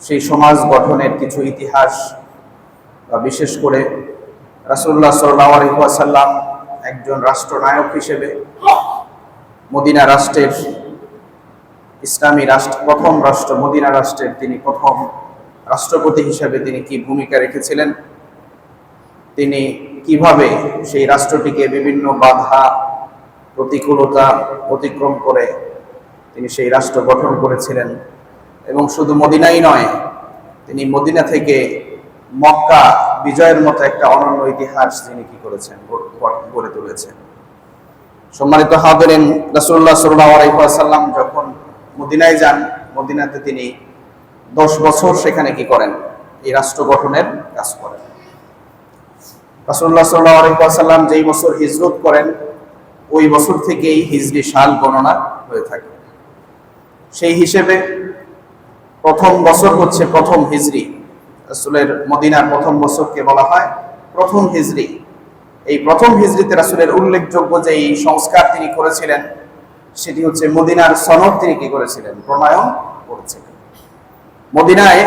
সেই সমাজ গঠনের কিছু ইতিহাস, বা বিশেষ করে রাসুল্লাহ সাল্লাম একজন রাষ্ট্রনায়ক হিসেবে মদিনা রাষ্ট্রের, ইসলামী রাষ্ট্র, প্রথম রাষ্ট্র মদিনা রাষ্ট্রের তিনি প্রথম রাষ্ট্রপতি হিসেবে তিনি কি ভূমিকা রেখেছিলেন? তিনি কীভাবে সেই রাষ্ট্রটিকে বিভিন্ন বাধা, প্রতিকূলতা অতিক্রম করে তিনি সেই রাষ্ট্র গঠন করেছিলেন? এবং শুধু মদিনাই নয়, তিনি মদিনা থেকে মক্কা, বিজয়ের মতো একটা অনন্য ইতিহাস তিনি কি করেছেন, গড়ে তুলেছেন। সম্মানিত হাদরেন রাসুল্লাহ সাল্লাম যখন মদিনায় যান, মদিনাতে তিনি দশ বছর সেখানে কি করেন? এই রাষ্ট্র গঠনের কাজ করেন। রাসুল্লাহ সাল্লাম যেই বছর হিজরত করেন, ওই বছর থেকেই হিজরি সাল গণনা হয়ে থাকে। সেই হিসেবে প্রথম বছর হচ্ছে প্রথম হিজরি। রাসুলের মদিনার প্রথম বছরকে বলা হয় প্রথম হিজরি। এই প্রথম হিজরিতে রাসুলের উল্লেখযোগ্য যে এই সংস্কার তিনি করেছিলেন, সেটি হচ্ছে মদিনার সনদ তিনি কি করেছিলেন? প্রণয়ন করেছিলেন। মদিনায়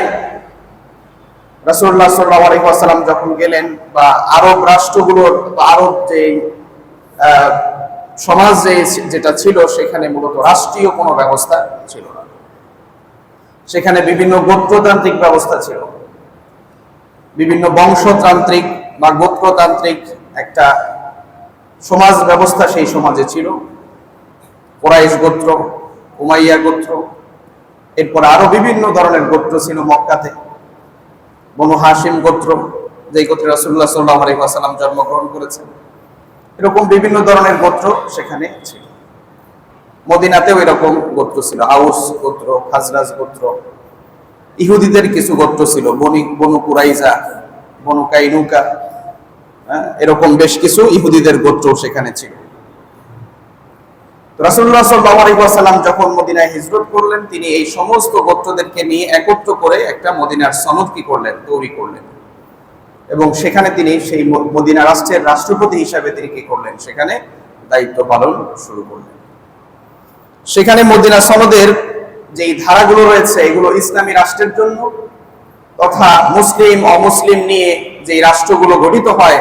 রাসুল্লাহ সাল্লাহ আলহিহাসাল্লাম যখন গেলেন বা আরব রাষ্ট্রগুলোর বা আরব যে সমাজ যে যেটা ছিল, সেখানে মূলত রাষ্ট্রীয় কোনো ব্যবস্থা ছিল না। সেখানে বিভিন্ন গোত্রতান্ত্রিক ব্যবস্থা ছিল। বিভিন্ন বংশতান্ত্রিক বা গোত্রতান্ত্রিক একটা সমাজ ব্যবস্থা সেই সমাজে ছিল। কোরাইশ গোত্র, উমাইয়া গোত্র, এরপর আরও বিভিন্ন ধরনের গোত্র ছিল মক্কাতে। বনু হাসিম গোত্র, যেই গোত্রে রাসুল্লাহ সাল্লাহ জন্মগ্রহণ করেছেন। এরকম বিভিন্ন ধরনের গোত্র সেখানে ছিল। মদিনাতেও এরকম গোত্র ছিল। আউস গোত্র খাজরাজ গোত্র। ইহুদিদের কিছু গোত্র ছিল। বনি বনু কুরাইজা বনু কাইনুকা হ্যাঁ, এরকম বেশ কিছু ইহুদিদের গোত্র সেখানে ছিল। রাসুল্লাহ সাল্লাম যখন মদিনায় হিজরত করলেন তিনি এই সমস্ত গোত্রদেরকে নিয়ে একত্র করে একটা মদিনার সনদ কি করলেন? তৈরি করলেন। এবং সেখানে তিনি সেই মদিনা রাষ্ট্রের রাষ্ট্রপতি হিসাবে তিনি কি করলেন? সেখানে দায়িত্ব পালন শুরু করলেন। সেখানে মদিনা সনদের যেই ধারাগুলো রয়েছে, এগুলো ইসলামী রাষ্ট্রের জন্য তথা মুসলিম, অমুসলিম নিয়ে যে রাষ্ট্রগুলো গঠিত হয়,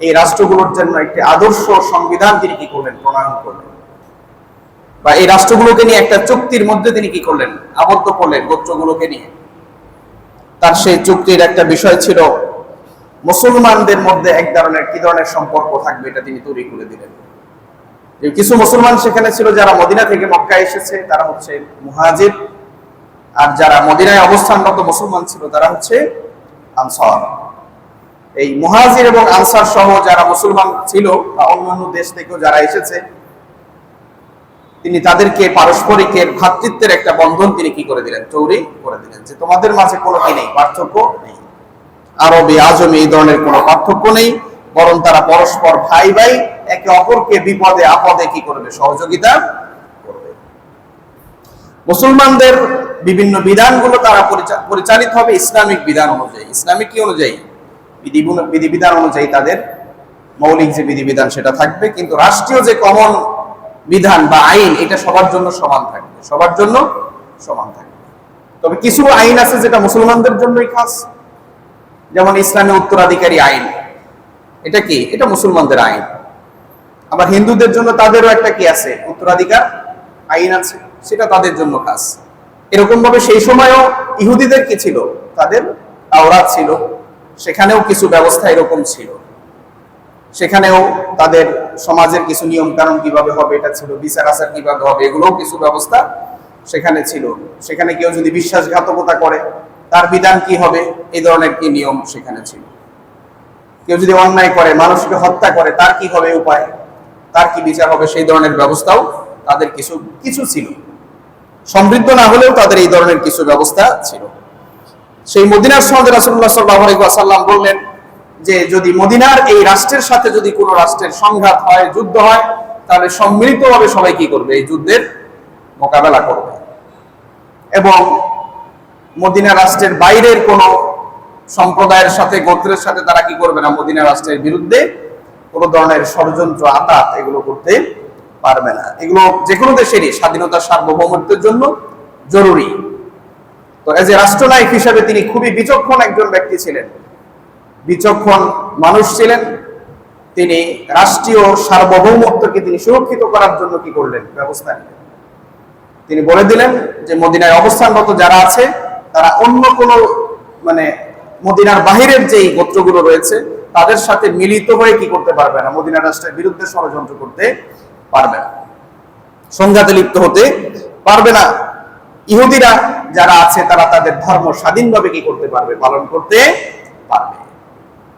এই রাষ্ট্রগুলোর জন্য একটি আদর্শ সংবিধান তিনি কি করলেন, প্রণয়ন করলেন? বা এই রাষ্ট্রগুলোকে নিয়ে একটা চুক্তির মধ্যে তিনি কি করলেন, আবদ্ধ করলেন গোত্রগুলোকে নিয়ে? তার সেই চুক্তির একটা বিষয় ছিল, মুসলমানদের মধ্যে এক ধরনের, কি ধরনের সম্পর্ক থাকবে এটা তিনি তৈরি করে দিলেন। যে কিছু মুসলমান সেখানে ছিল যারা মদিনা থেকে মক্কা এসেছে, তারা হচ্ছে মুহাজির। আর যারা মদিনায় অবস্থানরত মুসলমান ছিল, তারা হচ্ছে আনসার। এই মুহাজির এবং আনসার সহ যারা মুসলমান ছিল বা অন্যান্য দেশ থেকেও যারা এসেছে, তিনি তাদেরকে পারস্পরিকের ভ্রাতৃত্বের একটা বন্ধন তিনি কি করে দিলেন? তৈরি করে দিলেন। যে তোমাদের মাঝে কোনো কি নেই? পার্থক্য নেই। আরবি, আজমি এই ধরনের কোনো পার্থক্য নেই। বরং তারা পরস্পর ভাই ভাই একে অপরকে বিপদে, আপদে কি করবে? সহযোগিতা করবে। মুসলমানদের বিভিন্ন বিধানগুলো তারা পরিচালিত হবে ইসলামিক বিধান অনুযায়ী। ইসলামিক কি অনুযায়ী? বিধিবিধান অনুযায়ী তাদের মৌলিক যে বিধিবিধান সেটা থাকবে, কিন্তু রাষ্ট্রীয় যে কমন বিধান বা আইন, এটা সবার জন্য সমান থাকবে। সবার জন্য সমান থাকবে। তবে কিছু আইন আছে যেটা মুসলমানদের জন্যই খাস। যেমন ইসলামী উত্তরাধিকারী আইন। এটা কি? এটা মুসলমানদের আইন। আবার হিন্দুদের জন্য তাদেরও একটা কি আছে? উত্তরাধিকার আইন আছে। সেটা তাদের জন্য খাস। এরকম ভাবে সেই সময়ও ইহুদিদের কি ছিল? তাদের আওরাত ছিল। সেখানেও কিছু ব্যবস্থা এরকম ছিল। সেখানেও তাদের সমাজের কিছু নিয়ম কানুন কীভাবে হবে, এটা ছিল। বিচার আচার কীভাবে হবে, এগুলোও কিছু ব্যবস্থা সেখানে ছিল। সেখানে কেউ যদি বিশ্বাসঘাতকতা করে, তার বিধান কি হবে? এই ধরনের কি নিয়ম সেখানে ছিল। কেউ যদি অন্যায় করে, মানুষকে হত্যা করে, তার কি হবে উপায়? তার কি বিচার হবে? সেই ধরনের ব্যবস্থাও তাদের কিছু কিছু ছিল। সমৃদ্ধ না হলেও তাদের এই ধরনের কিছু ব্যবস্থা ছিল। সেই মদিনার সমাজে রাসুল্লাহ সাল্লাম বললেন যে, যদি মদিনার এই রাষ্ট্রের সাথে যদি কোনো রাষ্ট্রের সংঘাত হয়, যুদ্ধ হয়, তাহলে সম্মিলিতভাবে সবাই কি করবে? এই যুদ্ধের মোকাবেলা করবে। এবং মদিনা রাষ্ট্রের বাইরের কোন সম্প্রদায়ের সাথে, গোত্রের সাথে তারা কি করবে না? মদিনা রাষ্ট্রের বিরুদ্ধে কোন ধরনের ষড়যন্ত্র আতাত এগুলো করতে পারবে না। এগুলো যে কোনো দেশেরই স্বাধীনতা সার্বভৌমত্বের জন্য জরুরি। তো এজ এ রাষ্ট্রনায়ক হিসাবে তিনি খুবই বিচক্ষণ একজন ব্যক্তি ছিলেন। বিচক্ষণ মানুষ ছিলেন। তিনি রাষ্ট্রীয় সার্বভৌমত্বকে তিনি সুরক্ষিত করার জন্য কি করলেন? ব্যবস্থা তিনি বলে দিলেন যে, মদিনায় অবস্থানরত যারা আছে, তারা অন্য কোনো মানে মদিনার বাহিরের যেই গোত্রগুলো রয়েছে, তাদের সাথে মিলিত হয়ে কি করতে পারবে না? মদিনা রাষ্ট্রের বিরুদ্ধে ষড়যন্ত্র করতে পারবে না। সংঘাতে লিপ্ত হতে পারবে না। ইহুদিরা যারা আছে, তারা তাদের ধর্ম স্বাধীনভাবে কি করতে পারবে? পালন করতে পারবে।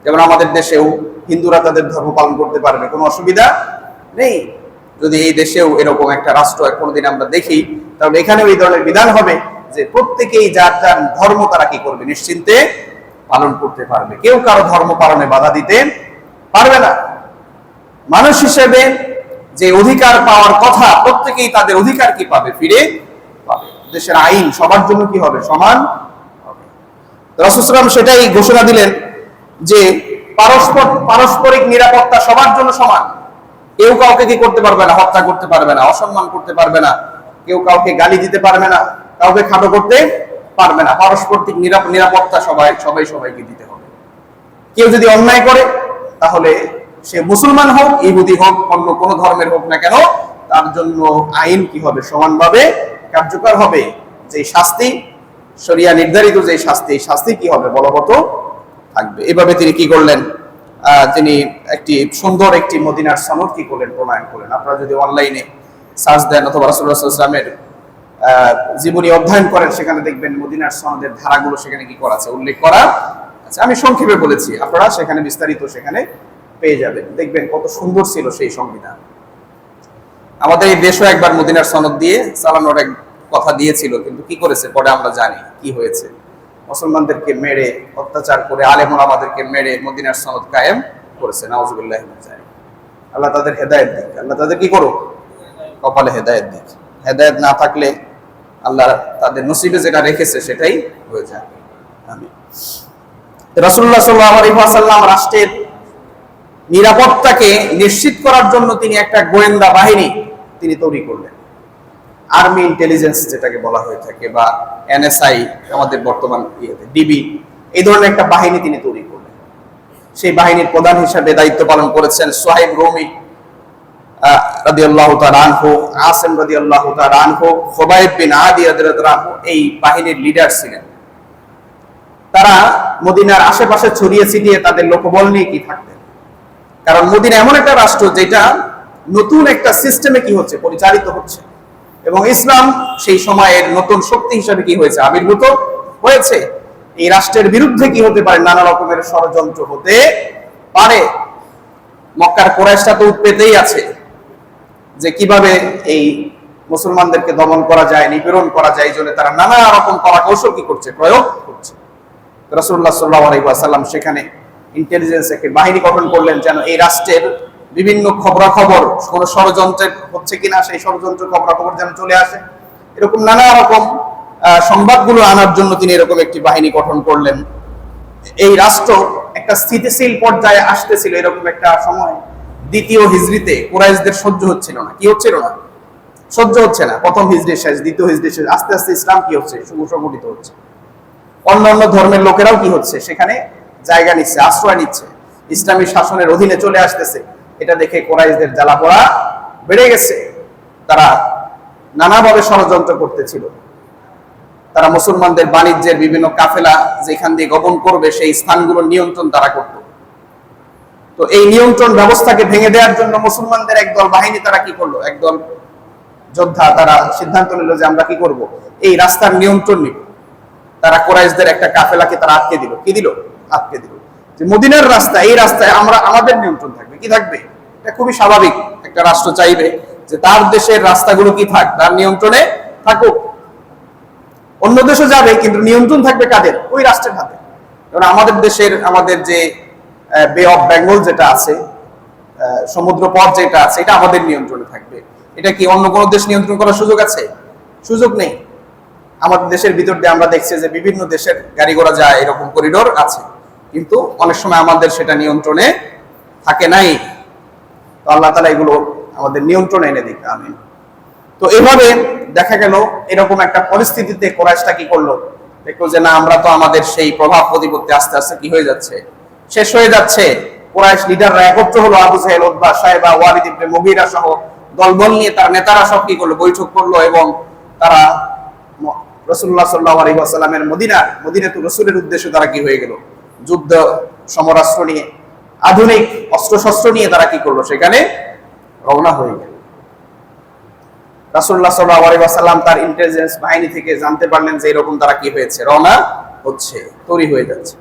যেমন আমাদের দেশেও হিন্দুরা তাদের ধর্ম পালন করতে পারবে, কোনো অসুবিধা নেই। যদি এই দেশেও এরকম একটা রাষ্ট্র কোনোদিন আমরা দেখি, তাহলে এখানেও এই ধরনের বিধান হবে যে প্রত্যেকেই যার যার ধর্ম তারা কি করবে? নিশ্চিন্তে পালন করতে পারবে। কেউ কারও ধর্ম পালনে বাধা দিতে পারবে না। মানুষ হিসেবে যে অধিকার পাওয়ার কথা প্রত্যেকেই তাদের অধিকার কি পাবে? ফিরে পাবে। দেশের আইন সবার জন্য কি হবে? সমান হবে। সেটাই ঘোষণা দিলেন যে পারস্পর, পারস্পরিক নিরাপত্তা সবার জন্য সমান। কেউ কাউকে কি করতে পারবে না? হত্যা করতে পারবে না, অসম্মান করতে পারবে না। কেউ কাউকে গালি দিতে পারবে না। কাউকে খাটো করতে পারবে না। পারস্পরিক নিরাপত্তা সবাই সবাই সবাইকে দিতে হবে। কেউ যদি অন্যায় করে, তাহলে সে মুসলমান হোক, ইহুদি হোক, অন্য কোন ধর্মের হোক না কেন, তার জন্য আইন কি হবে? সমানভাবে কার্যকর হবে? যে শাস্তি, শরিয়া নির্ধারিত যে শাস্তি শাস্তি কি হবে বলবৎ থাকবে। এভাবে তিনি কি করলেন? তিনি একটি সুন্দর একটি মদিনার সনদ কি করলেন? প্রণয়ন করলেন। আপনারা যদি অনলাইনে সার্চ দেন অথবা রাসুল্লাহামের জীবনী অধ্যয়ন করেন, সেখানে দেখবেন মদিনার সনদের ধারাগুলো সেখানে কি করা আছে, উল্লেখ করা। আচ্ছা আমি সংক্ষেপে বলেছি, আপনারা সেখানে বিস্তারিত সেখানে পেয়ে যাবেন। দেখবেন কত সুন্দর ছিল সেই সংবিধান। আমাদের এই দেশও একবার মদিনার সনদ দিয়ে চালানোর এক কথা দিয়েছিল, কিন্তু কি করেছে পরে আমরা জানি কি হয়েছে। মুসলমানদেরকে মেরে, অত্যাচার করে আলেমন আমাদেরকে মেরে মদিনার সনদ কায়েম করেছে, নাউজুবিল্লাহ আল্লাহ তাদের হেদায়েত দিক। আল্লাহ তাদের কি করুক? কপালে হেদায়েত দিক। হেদায়েত না থাকলে আল্লাহ তাদের নসিবে যেটা রেখেছে সেটাই হয়ে যায়। সাল্লাল্লাহু আলাইহি রাষ্ট্রের নিরাপত্তাকে নিশ্চিত করার জন্য তিনি একটা গোয়েন্দা বাহিনী তিনি তৈরি করলেন। আর্মি ইন্টেলিজেন্স যেটাকে বলা হয়ে থাকে বা এনএসআই আমাদের বর্তমান ডিবি, এই ধরনের একটা বাহিনী তিনি তৈরি করলেন। সেই বাহিনীর প্রধান হিসাবে দায়িত্ব পালন করেছেন সোহাইব রুমি। তারা মদিনার আশেপাশে ছড়িয়ে ছিটিয়ে তাদের লোকবল নিয়ে কি থাকতেন? কারণ মদিনা এমন একটা রাষ্ট্র যেটা নতুন একটা সিস্টেমে কি হচ্ছে? পরিচালিত হচ্ছে। এবং ইসলাম সেই সময়ের নতুন শক্তি হিসেবে কি হয়েছে? আবির্ভূত হয়েছে। এই রাষ্ট্রের বিরুদ্ধে কি হতে পারে? নানা রকমের ষড়যন্ত্র হতে পারে। মক্কার কোরাইশটা তো উৎপেতেই আছে। যে কীভাবে এই মুসলমানদেরকে দমন করা যায়, নিপীড়ন করা যায়, এই জন্য তারা নানা রকম কলা কৌশল কি করছে, প্রয়োগ করছে। রসুল্লাহ সাল্লাহ আলাইসাল্লাম সেখানে ইন্টেলিজেন্স একটি বাহিনী গঠন করলেন যেন এই রাষ্ট্রের বিভিন্ন খবরাখবর, কোন ষড়যন্ত্রের হচ্ছে কিনা, সেই ষড়যন্ত্র খবরাখবর যেন চলে আসে। এরকম নানা রকম সংবাদগুলো আনার জন্য তিনি এরকম একটি বাহিনী গঠন করলেন। এই রাষ্ট্র একটা স্থিতিশীল পর্যায়ে আসতেছিল এরকম একটা সময়। দ্বিতীয় হিজড়িতে কুরাইশদের সহ্য হচ্ছিল না। কি হচ্ছিল না? সহ্য হচ্ছে না। প্রথম হিজড়ি শেষ, দ্বিতীয় হিজড়ি শেষ, আস্তে আস্তে ইসলাম কি হচ্ছে? সুসংগঠিত হচ্ছে। অন্যান্য ধর্মের লোকেরাও কি হচ্ছে? সেখানে জায়গা নিচ্ছে, আশ্রয় নিচ্ছে। ইসলামী শাসনের অধীনে চলে আসতেছে। এটা দেখে কোরাইশদের জ্বালা পোড়া বেড়ে গেছে। তারা নানাভাবে ষড়যন্ত্র করতেছিল। তারা মুসলমানদের বাণিজ্যের বিভিন্ন কাফেলা যেখান দিয়ে গমন করবে, সেই স্থানগুলো নিয়ন্ত্রণ তারা করত। তো এই নিয়ন্ত্রণ ব্যবস্থাকে ভেঙে দেওয়ার জন্য মুসলমানদের একদল বাহিনী তারা কি করল? একদল যোদ্ধা তারা সিদ্ধান্ত নিল যে আমরা কি করব? এই রাস্তার নিয়ন্ত্রণ নিব তারা কোরাইশদের একটা কাফেলাকে তারা আটকে দিল। কি দিল? আটকে দিল। যে মদিনার রাস্তা, এই রাস্তায় আমরা, আমাদের নিয়ন্ত্রণ থাকবে। কি থাকবে? এটা খুবই স্বাভাবিক। একটা রাষ্ট্র চাইবে যে তার দেশের রাস্তাগুলো কি থাক, তার নিয়ন্ত্রণে থাকুক। অন্য দেশে যাবে, কিন্তু নিয়ন্ত্রণ থাকবে কাদের? ওই রাষ্ট্রের হাতে। কারণ আমাদের দেশের, আমাদের যে বে অফ বেঙ্গল যেটা আছে সমুদ্র পথ যেটা আছে, এটা আমাদের নিয়ন্ত্রণে থাকবে। এটা কি অন্য কোনো দেশ নিয়ন্ত্রণ করার সুযোগ আছে? সুযোগ নেই। আমাদের দেশের ভিতর দিয়ে আমরা দেখছি যে বিভিন্ন দেশের গাড়ি ঘোড়া যায় এরকম করিডোর আছে। কিন্তু অনেক সময় আমাদের সেটা নিয়ন্ত্রণে থাকে নাই। তো আল্লাহ তালা এগুলো আমাদের নিয়ন্ত্রণে এনে দিক, আমিন। তো এভাবে দেখা গেল এরকম একটা পরিস্থিতিতে কোরাইশটা কি করল? দেখল যে না, আমরা তো আমাদের সেই প্রভাব প্রতিপত্তি আস্তে আস্তে কি হয়ে যাচ্ছে? শেষ হয়ে যাচ্ছে। কোরাইশ লিডাররা একত্র হলো আবু সাহেল উদ্বা সাহেবা, ওয়ালিদ ইবনে মুগিরা সহ দলবল নিয়ে তার নেতারা সব কি করল? বৈঠক করল এবং তারা রসুল্লাহ সাল্লাহ আলী আসাল্লামের মদিনা মদিনাতুর রসুলের উদ্দেশ্যে তারা কি হয়ে গেল? যুদ্ধ, সমরাস্ত্র নিয়ে, আধুনিক অস্ত্রশস্ত্র নিয়ে তারা কি করল? সেখানে রওনা হয়ে গেল। রাসুল্লাহ সাল্লাহ আলী আসাল্লাম তার ইন্টেলিজেন্স বাহিনী থেকে জানতে পারলেন যে এরকম তারা কি হয়েছে। রওনা হচ্ছে, তৈরি হয়ে যাচ্ছে।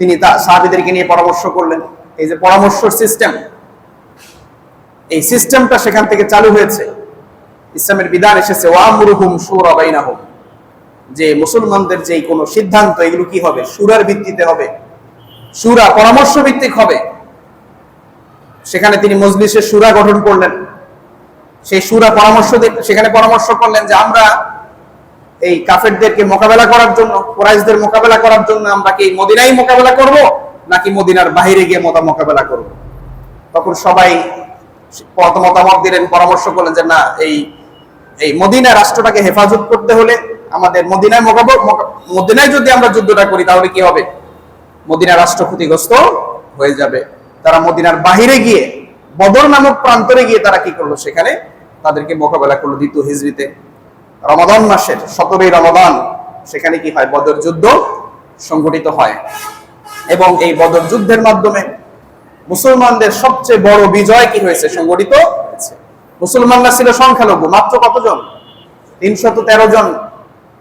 তিনি তা সাহাবিদেরকে নিয়ে পরামর্শ করলেন। এই যে পরামর্শ সিস্টেম এই সিস্টেমটা সেখান থেকে চালু হয়েছে। ইসলামের বিধান এসেছে ওয়ামুরুহুম সুরা বাইনাহুম যে মুসলমানদের যে কোনো সিদ্ধান্ত, এগুলো কি হবে? সুরার ভিত্তিতে হবে। সুরা পরামর্শ ভিত্তিক হবে। সেখানে তিনি মজলিসের সুরা গঠন করলেন। সেই সুরা পরামর্শ সেখানে পরামর্শ করলেন যে আমরা এই কাফেরদেরকে মোকাবেলা করার জন্য, কোরাইশদের মোকাবেলা করার জন্য আমরা কি মদিনাই মোকাবেলা করব, নাকি মদিনার বাইরে গিয়ে মতা মোকাবেলা করব? তখন সবাই মতামত দিলেন, পরামর্শ করলেন যে না, এই এই মদিনা রাষ্ট্রটাকে হেফাজত করতে হলে আমাদের মদিনায় মদিনায় যদি আমরা যুদ্ধটা করি, তাহলে কি হবে? মদিনা রাষ্ট্র ক্ষতিগ্রস্ত হয়ে যাবে। তারা মদিনার বাহিরে গিয়ে বদর নামক প্রান্তরে গিয়ে তারা কি করল? সেখানে তাদেরকে মোকাবেলা করল দ্বিতীয় হিজড়িতে। রমাদান মাসের সতেরোই রমাদান, সেখানে কি হয়? বদর যুদ্ধ সংগঠিত হয়। এবং এই বদর যুদ্ধের মাধ্যমে মুসলমানদের সবচেয়ে বড় বিজয় কি হয়েছে? সংগঠিত হয়েছে। মুসলমানরা ছিল সংখ্যালঘু, মাত্র কতজন? তিনশত তেরো জন।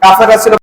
কাফেরা ছিল